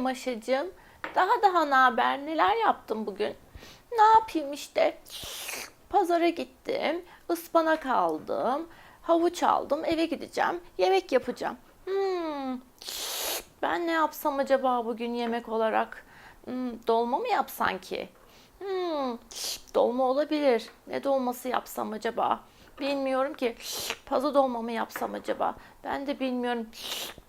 Maşacığım? Daha daha ne haber? Neler yaptın bugün? Ne yapayım işte? Pazara gittim, ıspanak aldım, havuç aldım, eve gideceğim, yemek yapacağım. Hmm, ben ne yapsam acaba bugün yemek olarak? Hmm, dolma mı yapsan ki? Hmm, dolma olabilir. Ne dolması yapsam acaba? Bilmiyorum ki. Pazı dolma mı yapsam acaba? Ben de bilmiyorum.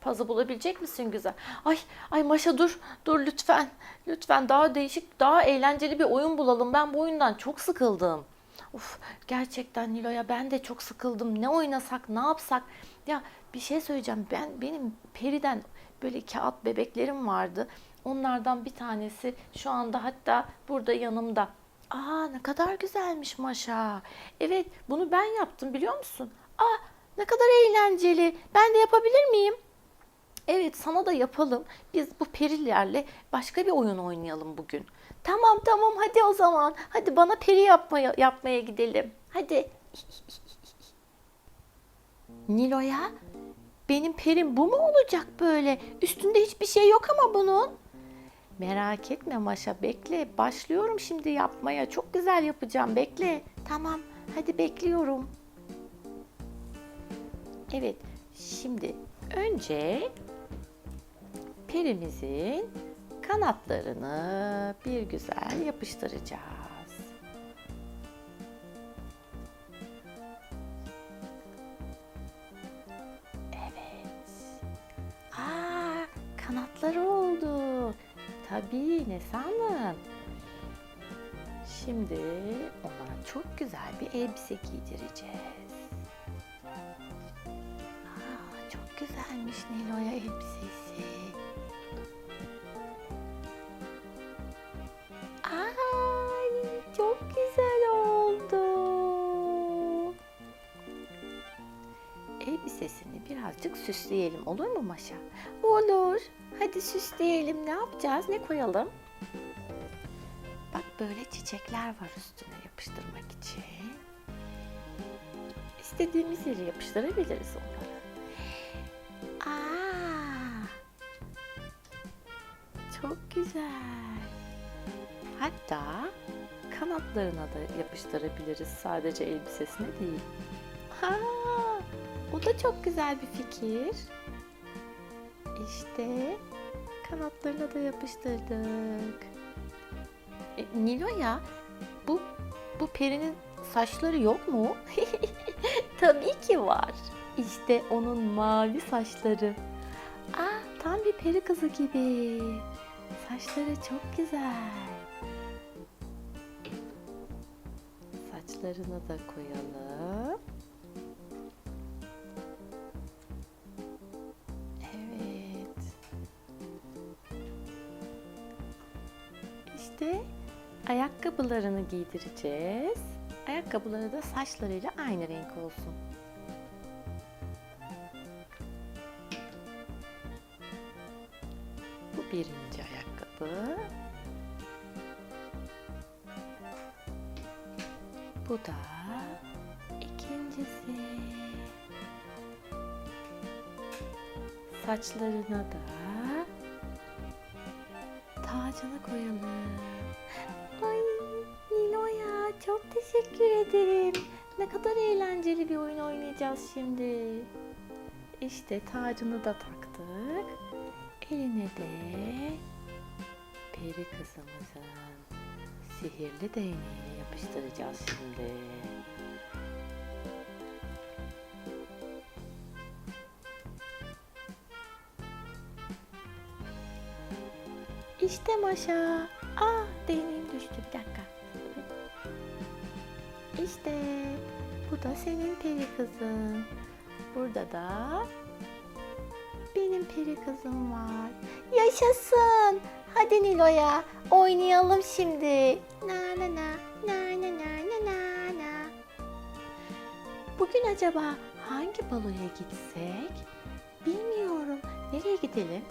Pazı bulabilecek misin güzel? Ay, ay Maşa dur, dur lütfen. Lütfen daha değişik, daha eğlenceli bir oyun bulalım. Ben bu oyundan çok sıkıldım. Uf, gerçekten Nilo'ya ben de çok sıkıldım. Ne oynasak, ne yapsak? Ya bir şey söyleyeceğim. Ben benim periden böyle kağıt bebeklerim vardı. Onlardan bir tanesi şu anda hatta burada yanımda. Aa ne kadar güzelmiş Maşa. Evet bunu ben yaptım biliyor musun? Aa ne kadar eğlenceli. Ben de yapabilir miyim? Evet sana da yapalım. Biz bu perilerle başka bir oyun oynayalım bugün. Tamam tamam hadi o zaman. Hadi bana peri yapmaya yapmaya gidelim. Hadi. Nilo'ya benim perim bu mu olacak böyle? Üstünde hiçbir şey yok ama bunun. Merak etme Maşa bekle. Başlıyorum şimdi yapmaya. Çok güzel yapacağım. Bekle. Tamam. Hadi bekliyorum. Evet. Şimdi önce perimizin kanatlarını bir güzel yapıştıracağız. Evet. Aa, kanatları oldu. Tabii ne sandın? Şimdi ona çok güzel bir elbise giydireceğiz. Aa, çok güzelmiş Nilo'ya elbisesi. Elbisesini birazcık süsleyelim olur mu Maşa? Olur. Hadi süsleyelim. Ne yapacağız? Ne koyalım? Bak böyle çiçekler var üstüne yapıştırmak için. İstediğimiz yere yapıştırabiliriz onları. Aa! Çok güzel. Hatta kanatlarına da yapıştırabiliriz sadece elbisesine değil. Ha, o da çok güzel bir fikir. İşte kanatlarına da yapıştırdık. E, Nilo'ya bu bu perinin saçları yok mu? Tabii ki var. İşte onun mavi saçları. Aa, tam bir peri kızı gibi. Saçları çok güzel. Saçlarını da koyalım. İşte ayakkabılarını giydireceğiz. Ayakkabıları da saçlarıyla aynı renk olsun. Bu birinci ayakkabı. Bu da ikincisi. Saçlarına da tacını koyalım. Ay Nilo'ya çok teşekkür ederim. Ne kadar eğlenceli bir oyun oynayacağız şimdi. İşte tacını da taktık. Eline de peri kızımızın sihirli değneğini yapıştıracağız şimdi. İçtim aşağı. Ah değneğim düştü bir dakika. İşte bu da senin peri kızın. Burada da benim peri kızım var. Yaşasın. Hadi Nilo'ya oynayalım şimdi. Na Na na na na na na na na. Bugün acaba hangi baloya gitsek? Bilmiyorum. Nereye gidelim?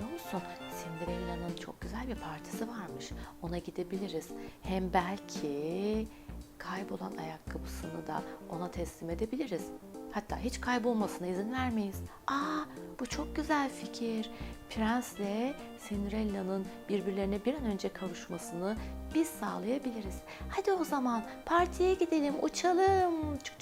Biliyor musun? Cinderella'nın çok güzel bir partisi varmış. Ona gidebiliriz. Hem belki kaybolan ayakkabısını da ona teslim edebiliriz. Hatta hiç kaybolmasına izin vermeyiz. Aa bu çok güzel fikir. Prensle Cinderella'nın birbirlerine bir an önce kavuşmasını biz sağlayabiliriz. Hadi o zaman partiye gidelim, uçalım. Çık